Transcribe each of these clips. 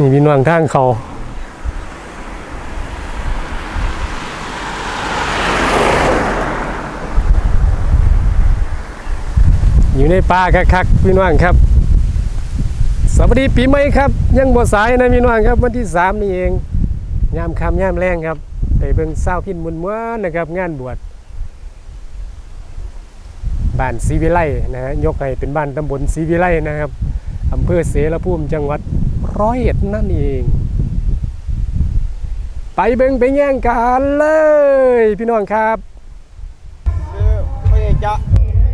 นี่พี่น้องทางเขาอยู่ในป่าคักๆพี่น้องครับ สวัสดีปีใหม่ครับ ยังบ่สายนะพี่น้องครับ วันที่สามนี่เองยามคำยามแรงครับไปเบิ่งเศร้าพินมุนม้วนนะครับ งานบวชบ้านศรีวิไลนะฮะยกให้เป็นบ้านตำบลศรีวิไลนะครับอำเภอเสรภูมิจังหวัด ร้อยเอ็ดนั่นเอง ไปเบิ่งไปแย่งกันเลย พี่น้องครับคือพ่อใหญ่จะ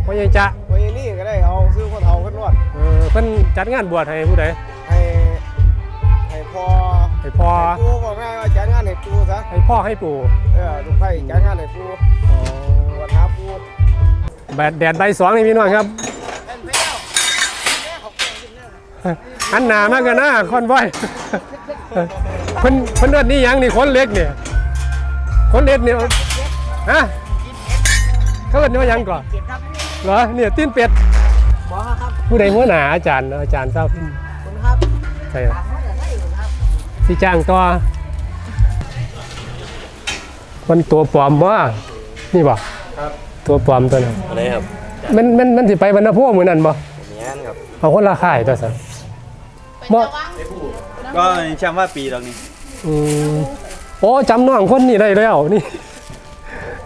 พ่อใหญ่จะพ่อใหญ่นี่ก็ได้เอาซื้อพ่อเฒ่าขึ้นรวดเออเพิ่นจัดงานบวชให้ผู้ใดให้ให้พ่อให้พ่อให้ปูบอกง่ายว่าจัดงานให้ปูซะให้พ่อให้ปู่เออลูกไผ่จัดงานให้ปูอ๋อบวชหาปูแบดแดดใบสองนี่พี่น้องครับ อันหนามากกันนะคอนไว้เพิ่นเพิ่นเดือนนี่ยังนี่คนเล็กเนี่ยคนเล็กเนี่ยฮะเขาเอิ้นว่าหยังก่อนเหรอเนี่ยตีนเป็ดบอครับผู้ใดหัวหน้าอาจารย์อาจารย์เจ้าพิมคุณครับใช่สิจ้างต่อมันตัวปลอมบ่นี่บ่ตัวปลอมตัวนั้นอะไรครับมันมันมันสิไปบรรณพวกมือนั่นบ่เนี้ยครับเอาคนละค่ายตัวสัน บ่ก็แชมป์ว่าปีตรงนี้อืมโอ้จำน้องคนนี้ได้แล้วนี่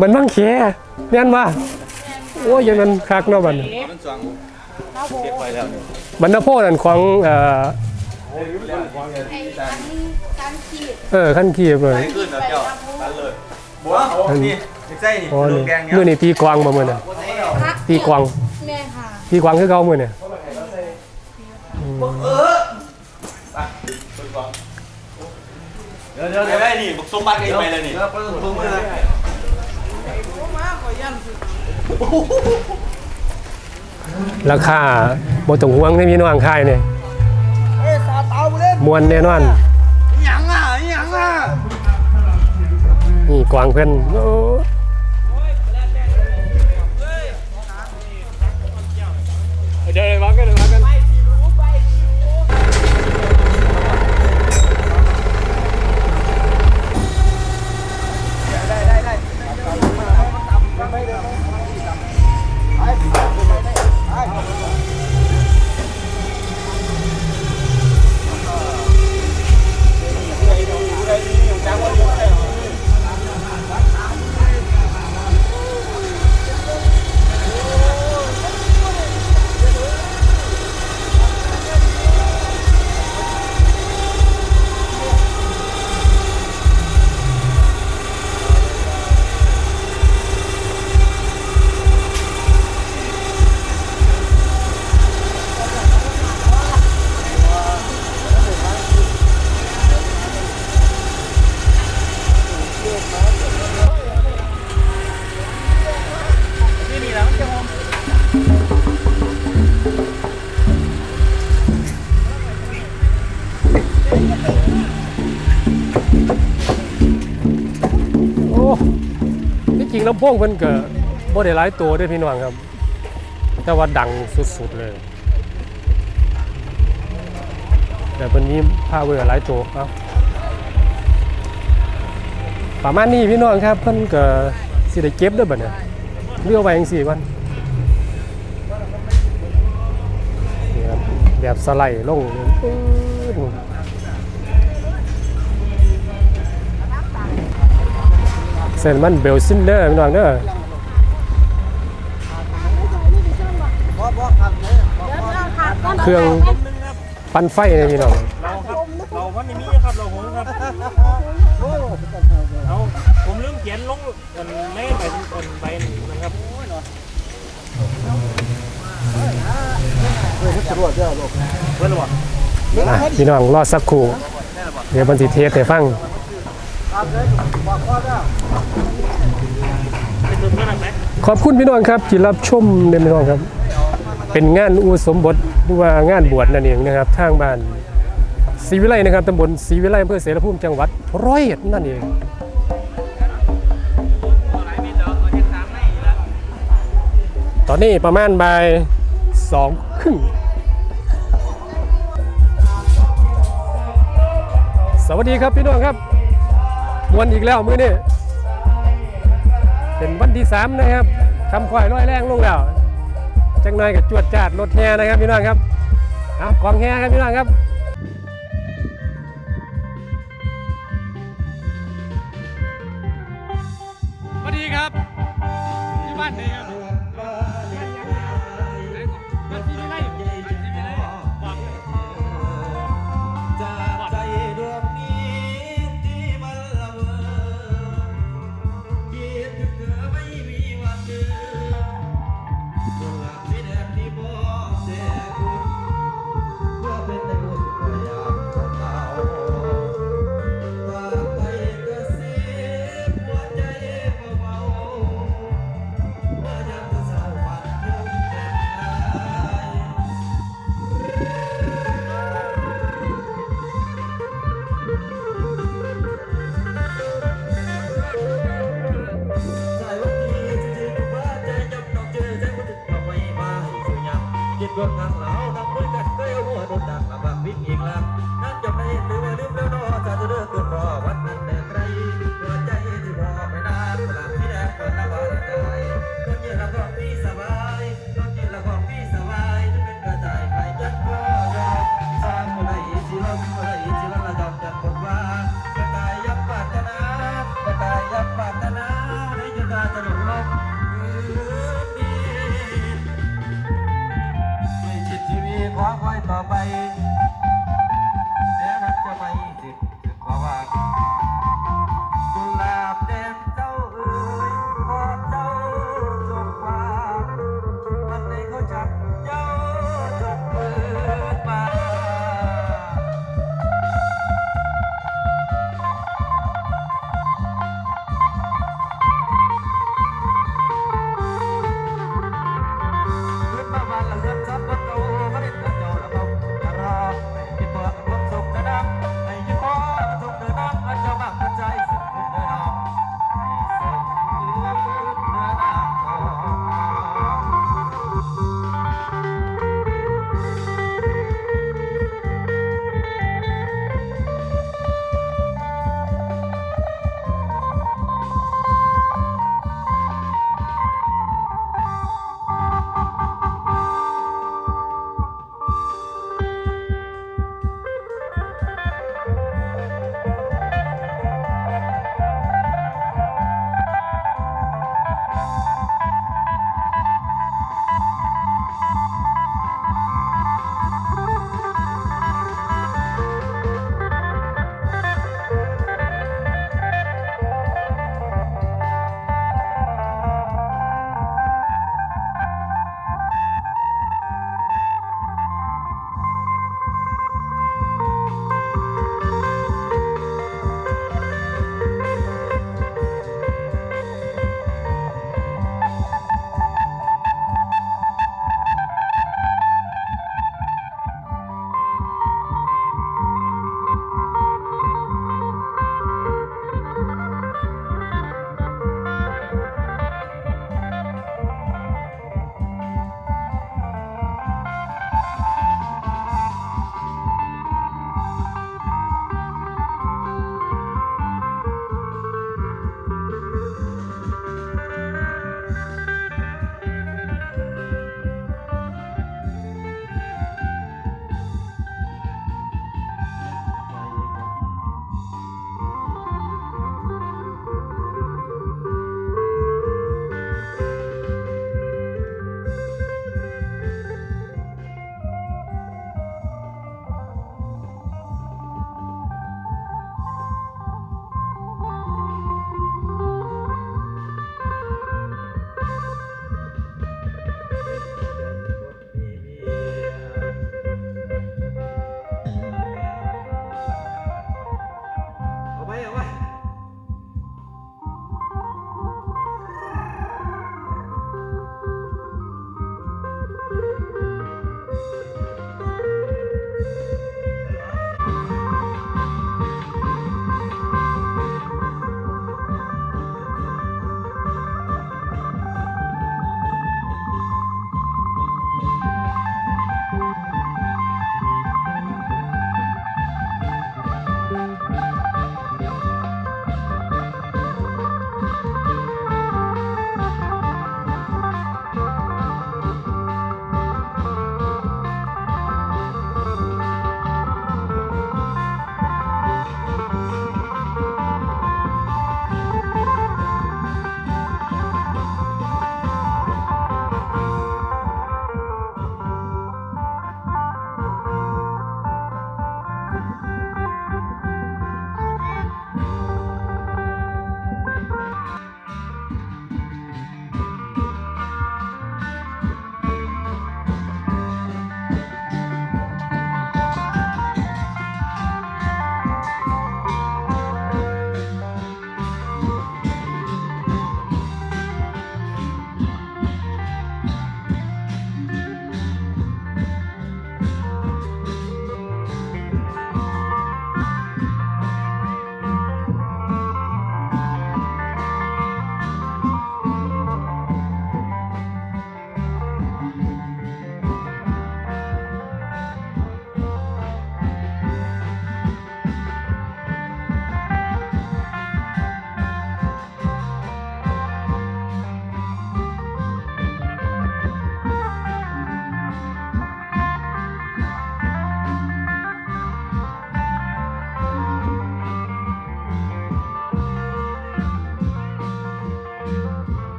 มันบังแคแม่นว่าโอ้ยอยังนั้นคักเนาะบัดนี้มันสองเก็บไว้แล้วบรรณพวกนั่นของเอ่อไอ้การการขีดเออขั้นขีบเลยให้ขึ้นแล้วเจ้าตันเลยบัวนี่ใช่นี่โอ้ลูนี่กแดงเนี่ยมื้อนี้ตีกวางบ่มื้อน่ะพักตีกวางแม่ค่ะตีกวางคือเก่ามื้อนี่เดี๋ยวเดี๋ยวเดี๋ยวได้นี่บุกสมบัติกันไปเลยนี่แล้วเพิ่มเพิ่มเลยราคาบ่ต้องห่วงในพี่น้องค่ายนี่เอ้ยสาเตาเล่นมวนแน่นอนหยังอะหยังอะนี่กวางเพิ่นโอ้ำโพงเพิ่นก็บ่ได้หลายตัวด้อพี่น้องครับ แต่ว่าดังสุดๆเลยแต่เพิ่นมีพาเวอร์หลายตัวครับประมาณนี้พี่น้องครับเพิ่นก็สิได้เก็บด้อบัดเนี่ยเรียกไว้จังซี่ก่อนนี่ครับแบบสไลด์ลง ส้นมันเบลซินเดอร์พี่น้องเด้อบอบอกครับเลยบอกเดี๋ยวเราขาดก้อนเครื่องปั่นไฟเนี่ยพี่น้องเราครับเราพันนี้มีครับเราหงครับเอาผมลืมเขียนลงอันไม่ไปอันใบนะครับเพื่อนตรวจเจ้าลูกเพื่อนหรออะพี่น้องรอสักครู่เดี๋ยวมันสิเทสให้ฟัง ขอบคุณพี่น้องครับที่รับชมเนพี่น้องครับ เป็นงานอุสมบทหรือว่างานบวชนั่นเองนะครับทางบ้านศรีวิไลนะครับตำบลศรีวิไลอำเภอเสรภูมิจังหวัดร้อยเอ็ดนั่นเองตอนนี้ประมาณบ่ายสองครึ่งสวัสดีครับพี่น้องครับ มวนอีกแล้วมือนี่เป็นวันที่สามนะครับคำควายร้อยแรงลงแล้วจังนายกับจวดจาดรถแห่นะครับพี่น้องครับเอากองแห่ครับพี่น้องครับสวัสดีครับที่บ้านนี้ครับ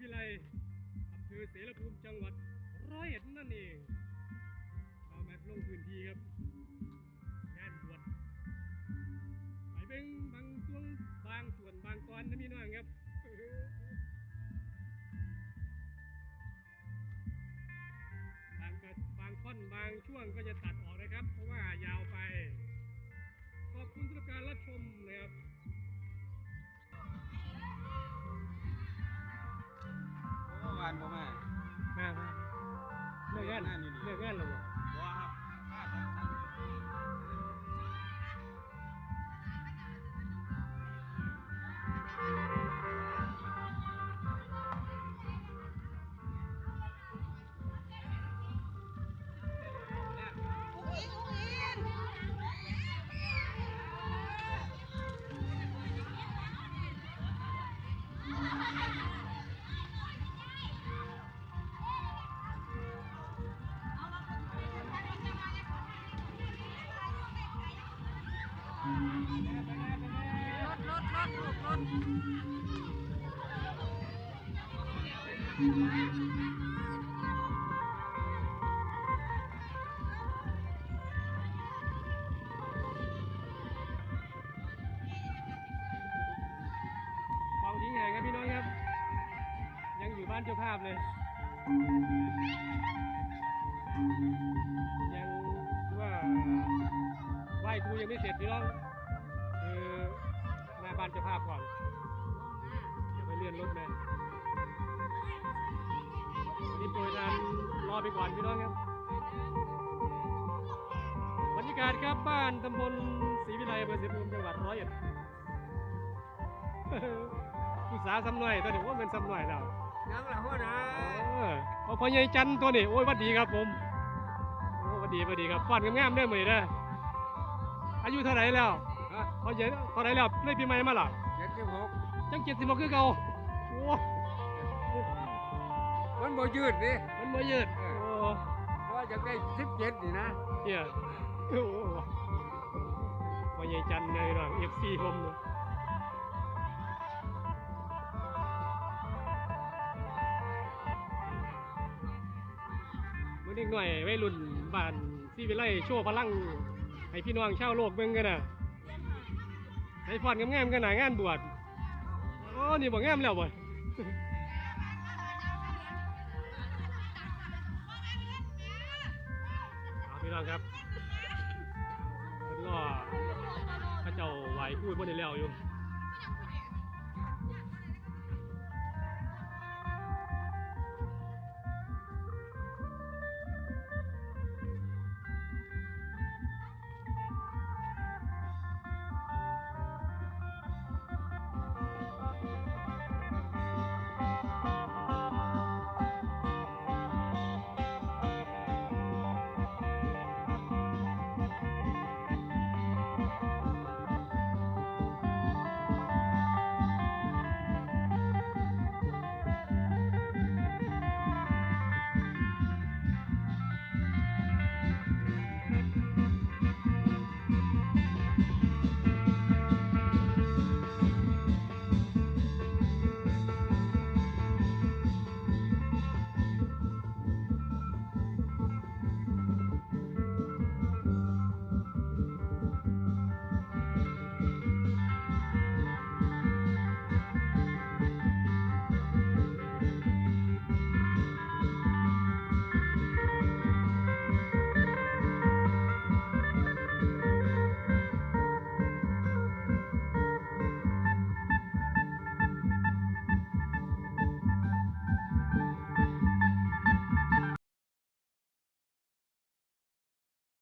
วิไลอำเภอเสรภูมิจังหวัดร้อยเอ็ดนั่นเองเรามาลงพื้นที่ครับงานบวชไปเบิ่งบางช่วงบางส่วนบางตอนนะพี่น้องครับบางก็บางท่อนบางช่วงก็จะตัดออกนะครับ เพราะว่ายาวไป ขอบคุณสำหรับการรับชมนะครับานผมอะมามาเลิกงานเลิกงานแล้วบ่ ฟัง อไปก่อนพี่น้องครับ บรรยากาศครับบ้านตำบลศรีวิไลอำเภอศรีภูมิจังหวัดร้อยเอ็ดผู้สาวซ้ำหน่อยตัวนี้ว่าเป็นซ้ำหน่อยแล้วยังละหัวหน้าเออเอาพ่อใหญ่จันทร์ตัวนี้โอ้ยหวัดดีครับผมโอ้หวัดดีหวัดดีครับฟันงามๆเด้อมื้อนี้เด้ออายุเท่าไหร่แล้วฮะพ่อใหญ่เท่าไหร่แล้วเลยปีใหม่มาล่ะเจ็ดสิบหกจังเจ็ดสิบคือเก่าโอ้มันบ่ยืดดิมัน บ่ยืดโอ้เพราะว่าจะได้สิบเจ็ดนี่นะเหี้ยโอ้พ่อใหญ่จันทร์เลยน้อง FC ผมเนอะมื้อเด็กหน่อยวัยรุ่นบ้านซีวิไลโชว์พลัง ให้พี่น้องชาวโลกเบิ่งกันน่ะให้ฟอนงามๆกันน่ะงานบวชโอ้นี่บ่งามแล้วบ่ พี่น้องครับเพิ่อพระเจ้าไหวพูดบ่ได้แล้วอยู่